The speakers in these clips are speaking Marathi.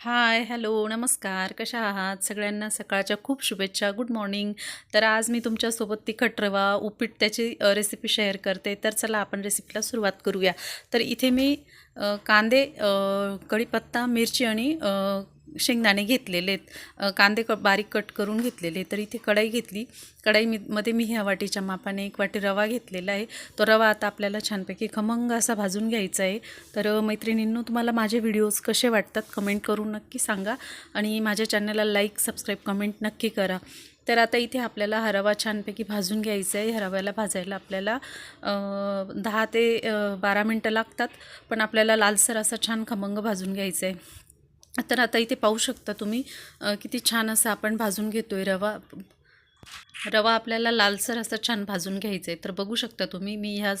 हाय हॅलो नमस्कार. कशा आहात? सगळ्यांना सकाळच्या खूप शुभेच्छा. Good morning. तर आज मी तुमच्यासोबत तिखट रवा उपीट त्याची रेसिपी शेअर करते. तर चला आपण रेसिपीला सुरुवात करूया. तर इथे मी कांदे कढीपत्ता मिरची आणि शेंगदाणे घेतलेले आहेत. कांदे क बारीक कट करून घेतलेले तर इथे कढाई घेतली. कढाई मी मध्ये मी ह्या वाटीच्या मापाने एक वाटी रवा घेतलेला आहे. तो रवा आता आपल्याला छानपैकी खमंग असा भाजून घ्यायचा आहे. तर मैत्रिणींनो तुम्हाला माझे व्हिडिओज कसे वाटतात कमेंट करून नक्की सांगा. आणि माझ्या चॅनलला लाईक सबस्क्राईब कमेंट नक्की करा. तर आता इथे आपल्याला हा रवा छानपैकी भाजून घ्यायचा आहे. ह्या रव्याला भाजायला आपल्याला दहा ते बारा मिनटं लागतात. पण आपल्याला लालसर असा छान खमंग भाजून घ्यायचा आहे. तर आता इथे पाहू शकता तुम्ही किती छान असं आपण भाजून घेतो आहे रवा. रवा आपल्याला लालसर असं छान भाजून घ्यायचं आहे तर बघू शकता तुम्ही मी ह्या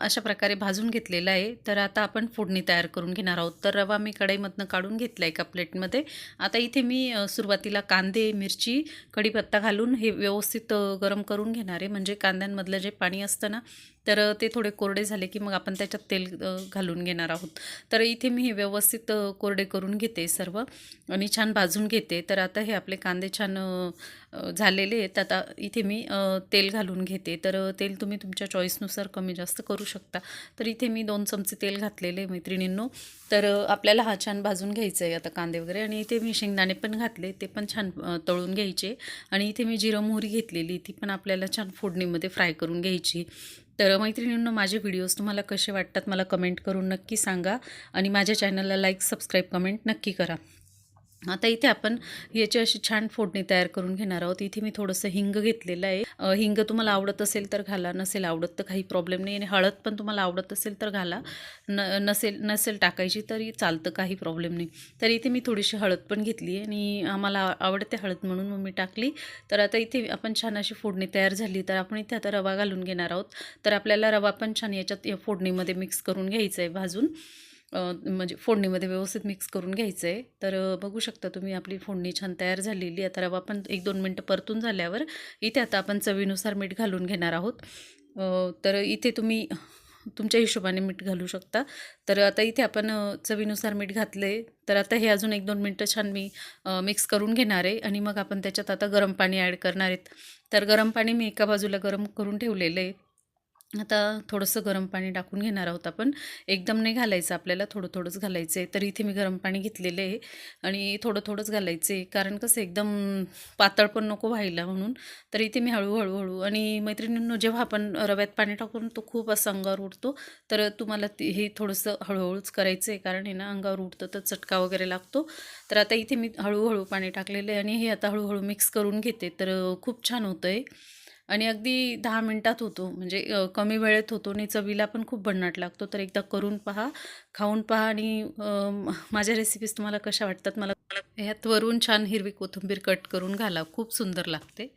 अशा प्रकारे भाजून घेतलेला आहे. तर आता आपण फोडणी तयार करून घेणार आहोत. तर रवा मी कढईमधनं काढून घेतला एका प्लेटमध्ये. आता इथे मी सुरुवातीला कांदे मिरची कढीपत्ता घालून हे व्यवस्थित गरम करून घेणार आहे. म्हणजे कांद्यांमधलं जे पाणी असतं ना तर ते थोडे कोरडे झाले की मग आपण त्याच्यात तेल घालून घेणार आहोत. तर इथे मी हे व्यवस्थित कोरडे करून घेते सर्व आणि छान भाजून घेते. तर आता हे आपले कांदे छान झालेले आहेत. आता इथे मी तेल घालून घेते. तर तेल तुम्ही तुमच्या चॉईसनुसार कमी जास्त करू शकता. तर इथे मी दोन चमचे तेल घातलेले मैत्रिणींनो. तर आपल्याला हा छान भाजून घ्यायचं आहे आता कांदे वगैरे. आणि इथे मी शेंगदाणे पण घातले. ते पण छान तळून घ्यायचे. आणि इथे मी जिरं मोहरी घेतलेली ती पण आपल्याला छान फोडणीमध्ये फ्राय करून घ्यायची. तर मैत्रिणींनो माझे व्हिडिओज तुम्हाला कसे वाटतात मला कमेंट करून नक्की सांगा. आणि माझ्या चॅनलला लाईक सबस्क्राईब कमेंट नक्की करा. आता इथे आपण याची अशी छान फोडणी तयार करून घेणार आहोत. इथे मी थोडंसं हिंग घेतलेलं आहे. हिंग तुम्हाला आवडत असेल तर घाला नसेल आवडत तर काही प्रॉब्लेम नाही. आणि हळद पण तुम्हाला आवडत असेल तर घाला. न नसेल नसेल टाकायची तरी चालतं काही प्रॉब्लेम नाही. तर इथे मी थोडीशी हळद पण घेतली आहे. आणि आम्हाला आवडते हळद म्हणून मग मी टाकली. तर आता इथे आपण छान अशी फोडणी तयार झाली. तर आपण इथे आता रवा घालून घेणार आहोत. तर आपल्याला रवा पण छान याच्यात या फोडणीमध्ये मिक्स करून घ्यायचं आहे भाजून. म्हणजे फोडणीमध्ये व्यवस्थित मिक्स करून घ्यायचं आहे तर बघू शकता तुम्ही आपली फोडणी छान तयार झालेली आता रवा पण एक दोन मिनटं परतून झाल्यावर इथे आता आपण चवीनुसार मीठ घालून घेणार आहोत. तर इथे तुम्ही तुमच्या हिशोबाने मीठ घालू शकता. तर आता इथे आपण चवीनुसार मीठ घातले तर आता हे अजून एक दोन मिनटं छान मी मिक्स करून घेणार आहे. आणि मग आपण त्याच्यात आता गरम पाणी ॲड करणार आहेत. तर गरम पाणी मी एका बाजूला गरम करून ठेवलेलं आहे. आता थोडंसं गरम पाणी टाकून घेणार आहोत आपण. एकदम नाही घालायचं आपल्याला थोडं थोडंच घालायचं आहे तर इथे मी गरम पाणी घेतलेलं आहे आणि थोडं थोडंच घालायचं आहे कारण कसं एकदम पातळ पण नको व्हायला म्हणून. तर इथे मी हळूहळू हळू आणि मैत्रिणींनो जेव्हा आपण रव्यात पाणी टाकून तो खूप असं अंगावर उडतो तर तुम्हाला हे थोडंसं हळूहळूच करायचं आहे कारण हे ना अंगावर उडतं तर चटका वगैरे लागतो. तर आता इथे मी हळूहळू पाणी टाकलेलं आहे आणि हे आता हळूहळू मिक्स करून घेते. तर खूप छान होतं आहे आणि अगदी दहा मिनटात होतो. म्हणजे कमी वेळेत होतो आणि चवीला पण खूप भन्नाट लागतो. तर एकदा करून पहा खाऊन पहा आणि माझ्या रेसिपीज तुम्हाला कशा वाटतात मला ह्यात वरून छान हिरवी कोथिंबीर कट करून घाला. खूप सुंदर लागते.